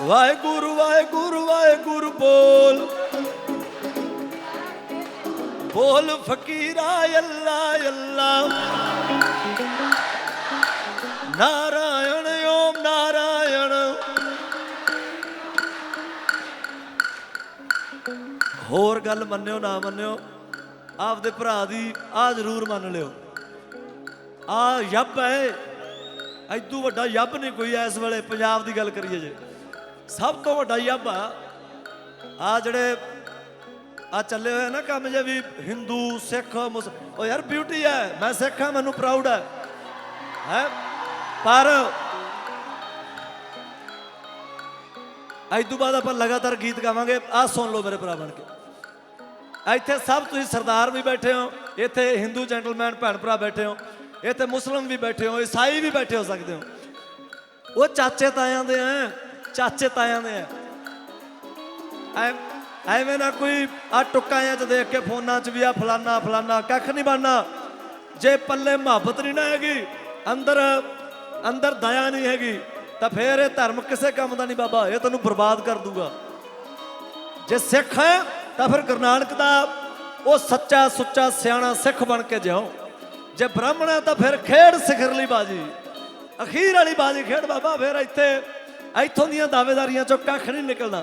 ਵਾਹਿਗੁਰੂ ਵਾਹਿਗੁਰੂ ਵਾਹਿਗੁਰੂ ਬੋਲ। ਬੋਲ ਫਕੀਰਾ ਅੱਲਾ ਅੱਲਾ। ਨਾਰਾਇਣ, ਓਮ ਨਾਰਾਇਣ। ਹੋਰ ਗੱਲ ਮੰਨਿਓ, ਨਾ ਮੰਨਿਓ, ਆਪਦੇ ਭਰਾ ਦੀ ਆ ਜ਼ਰੂਰ ਮੰਨ ਲਿਓ। ਆ ਯੱਬ ਹੈ। ਐਦੂ ਵੱਡਾ ਯੱਬ ਨਹੀਂ ਕੋਈ ਐ ਇਸ ਵੇਲੇ ਪੰਜਾਬ ਦੀ ਗੱਲ ਕਰੀਏ ਜੇ। ਸਭ ਤੋਂ ਵੱਡਾ ਯੱਬ ਆ। ਜਿਹੜੇ ਆ ਚੱਲੇ ਹੋਏ ਨਾ ਕੰਮ ਜੇ ਵੀ, ਹਿੰਦੂ, ਸਿੱਖ, ਮੁਸ ਉਹ ਯਾਰ ਬਿਊਟੀ ਹੈ ਮੈਂ ਸਿੱਖ ਹਾਂ ਮੈਨੂੰ ਪ੍ਰਾਊਡ ਹੈ ਹੈ? ਪਰ ਅੱਜ ਤੋਂ ਬਾਅਦ ਆਪਾਂ ਲਗਾਤਾਰ ਗੀਤ ਗਾਵਾਂਗੇ। ਆ ਸੁਣ ਲਓ ਮੇਰੇ ਭਰਾ ਬਣ ਕੇ। ਇੱਥੇ ਸਭ ਤੁਸੀਂ ਸਰਦਾਰ ਵੀ ਬੈਠੇ ਹੋ, ਇੱਥੇ ਹਿੰਦੂ ਜੈਂਟਲਮੈਨ ਭੈਣ ਭਰਾ ਬੈਠੇ ਹੋ, ਇੱਥੇ ਮੁਸਲਮ ਵੀ ਬੈਠੇ ਹੋ, ਈਸਾਈ ਵੀ ਬੈਠੇ ਹੋ ਸਕਦੇ ਹੋ। ਉਹ ਚਾਚੇ ਤਾਇਆਂ ਦੇ ਆ। ਚਾਚੇ ਤਾਇਆਂ ਦੇ ਆ। ਐਵੇਂ ਨਾ ਕੋਈ ਆ ਟੁੱਕਾਂ ਚ ਦੇਖ ਕੇ ਫੋਨਾਂ 'ਚ ਵੀ ਆ ਫਲਾਨਾ ਫਲਾਨਾ ਕੱਖ ਨਹੀਂ ਬਣਨਾ। ਜੇ ਪੱਲੇ ਮੁਹੱਬਤ ਨਹੀਂ ਨਾ ਹੈਗੀ, ਅੰਦਰ ਅੰਦਰ ਦਇਆ ਨਹੀਂ ਹੈਗੀ, ਤਾਂ ਫੇਰ ਇਹ ਧਰਮ ਕਿਸੇ ਕੰਮ ਦਾ ਨਹੀਂ ਬਾਬਾ, ਇਹ ਤੈਨੂੰ ਬਰਬਾਦ ਕਰ ਦੂਗਾ। ਜੇ ਸਿੱਖ ਹੈ, ਤਾਂ ਫਿਰ ਗੁਰੂ ਨਾਨਕ ਦਾ ਉਹ ਸੱਚਾ ਸੁੱਚਾ ਸਿਆਣਾ ਸਿੱਖ ਬਣ ਕੇ ਜਿਓ ਜੇ ਬ੍ਰਾਹਮਣ ਹੈ, ਤਾਂ ਫਿਰ ਖੇਡ ਸਿਖਰਲੀ ਬਾਜੀ। ਅਖੀਰ ਵਾਲੀ ਬਾਜੀ ਖੇਡ ਬਾਬਾ, ਫਿਰ ਇੱਥੇ ਇੱਥੋਂ ਦੀਆਂ ਦਾਅਵੇਦਾਰੀਆਂ ਚੋਂ ਕੱਖ ਨਹੀਂ ਨਿਕਲਣਾ